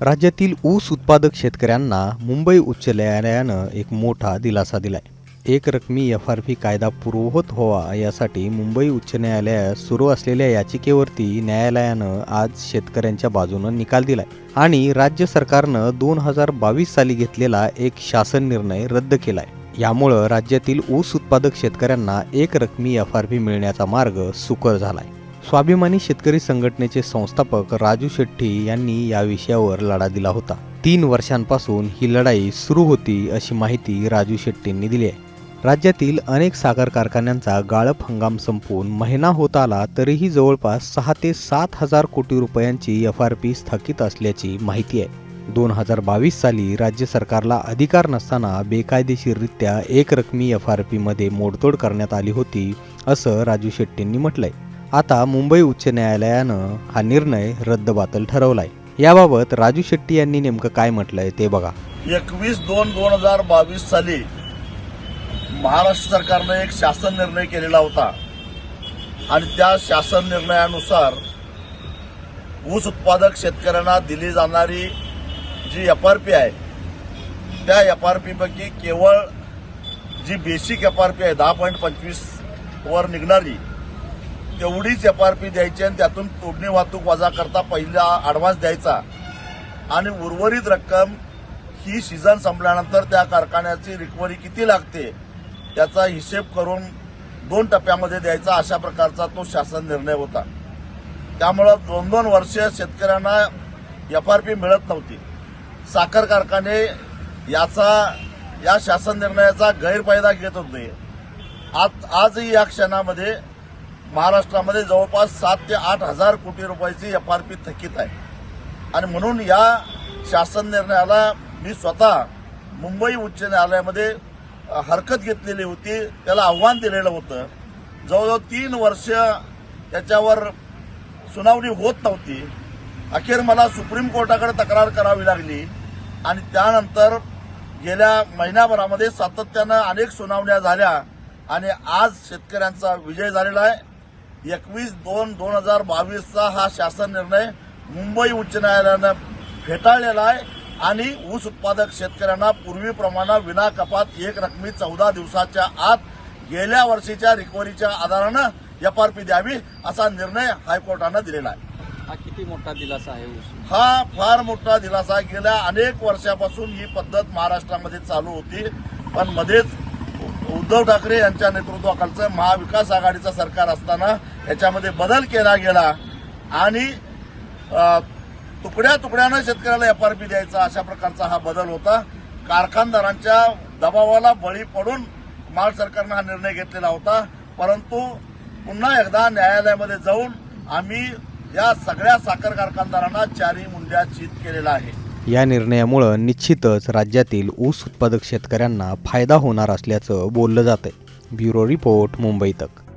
राज्यातील ऊस उत्पादक शेतकऱ्यांना मुंबई उच्च न्यायालयानं एक मोठा दिलासा दिलाय. एक रकमी एफ आर पी कायदा पूर्ववत व्हावा यासाठी मुंबई उच्च न्यायालयात सुरू असलेल्या याचिकेवरती न्यायालयानं आज शेतकऱ्यांच्या बाजूनं निकाल दिलाय आणि राज्य सरकारनं दोन हजार बावीस साली घेतलेला एक शासन निर्णय रद्द केलाय. यामुळं राज्यातील ऊस उत्पादक शेतकऱ्यांना एक रकमी एफ आर पी मिळण्याचा मार्ग सुकर झालाय. स्वाभिमानी शेतकरी संघटनेचे संस्थापक राजू शेट्टी यांनी या विषयावर लढा दिला होता. तीन वर्षांपासून ही लढाई सुरू होती अशी माहिती राजू शेट्टींनी दिली आहे. राज्यातील अनेक साखर कारखान्यांचा गाळप हंगाम संपून महिना होत आला तरीही जवळपास सहा ते सात हजार कोटी रुपयांची एफ आर पी स्थगित असल्याची माहिती आहे. दोन हजार बावीस साली राज्य सरकारला अधिकार नसताना बेकायदेशीररित्या एकरकमी एफ आर पीमध्ये मोडतोड करण्यात आली होती असं राजू शेट्टींनी म्हटलंय. आता मुंबई उच्च न्यायालयानं हा निर्णय रद्दबातल ठरवलाय. याबाबत राजू शेट्टी यांनी नेमकं काय म्हटलंय ते बघा. एकवीस दोन दोन हजार बावीस साली महाराष्ट्र सरकारनं एक शासन निर्णय केलेला होता. आणि त्या शासन निर्णयानुसार ऊस उत्पादक शेतकऱ्यांना दिली जाणारी जी एफ आर पी आहे त्या एफ आर पीपैकी केवळ जी बेसिक एफ आर पी आहे दहा पॉईंट पंचवीस वर निघणारी तेवढीच एफ आर पी द्यायची आणि त्यातून तोडणी वाहतूक वजा करता पहिला ॲडव्हान्स द्यायचा. आणि उर्वरित रक्कम ही सीझन संपल्यानंतर त्या कारखान्याची रिकव्हरी किती लागते त्याचा हिशेब करून दोन टप्प्यामध्ये द्यायचा अशा प्रकारचा तो शासन निर्णय होता. त्यामुळं दोन दोन वर्ष शेतकऱ्यांना एफ आर पी मिळत नव्हती. साखर कारखाने याचा या शासन निर्णयाचा गैरफायदा घेत होते. आज आजही या क्षणामध्ये महाराष्ट्रामध्ये जवळपास सात ते आठ हजार कोटी रुपयाची एफ आर पी थकीत आहे. आणि म्हणून या शासन निर्णयाला मी स्वतः मुंबई उच्च न्यायालयामध्ये हरकत घेतलेली होती त्याला आव्हान दिलेलं होतं. जवळजवळ तीन वर्ष त्याच्यावर सुनावणी होत नव्हती. अखेर मला सुप्रीम कोर्टाकडे तक्रार करावी लागली आणि त्यानंतर गेल्या महिन्याभरामध्ये सातत्यानं अनेक सुनावण्या झाल्या आणि आज शेतकऱ्यांचा विजय झालेला आहे. एकवीस दोन दोन हजार बावीसचा हा शासन निर्णय मुंबई उच्च न्यायालयानं फेटाळलेला आहे आणि ऊस उत्पादक शेतकऱ्यांना पूर्वीप्रमाणे विना कपात एक रकमी चौदा दिवसाच्या आत गेल्या वर्षीच्या रिकव्हरीच्या आधारानं एफ आर पी द्यावी असा निर्णय हायकोर्टानं दिलेला आहे हा किती मोठा दिलासा आहे हा फार मोठा दिलासा आहे. गेल्या अनेक वर्षापासून ही पद्धत महाराष्ट्रामध्ये चालू होती पण मध्येच उद्धव ठाकरे यांच्या नेतृत्वाखालचं महाविकास आघाडीचं सरकार असताना याच्यामध्ये बदल केला गेला आणि तुकड्या तुकड्यानं शेतकऱ्याला एफ आर पी द्यायचा अशा प्रकारचा हा बदल होता. कारखानदारांच्या दबावाला बळी पडून माल सरकारनं हा निर्णय घेतलेला होता. परंतु पुन्हा एकदा न्यायालयामध्ये जाऊन आम्ही या सगळ्या साखर कारखानदारांना चारी मुंड्या चित केलेला आहे या निर्णयामुळं निश्चितच राज्यातील ऊस उत्पादक शेतकऱ्यांना फायदा होणार असल्याचं बोललं जातंय. ब्युरो रिपोर्ट मुंबई तक.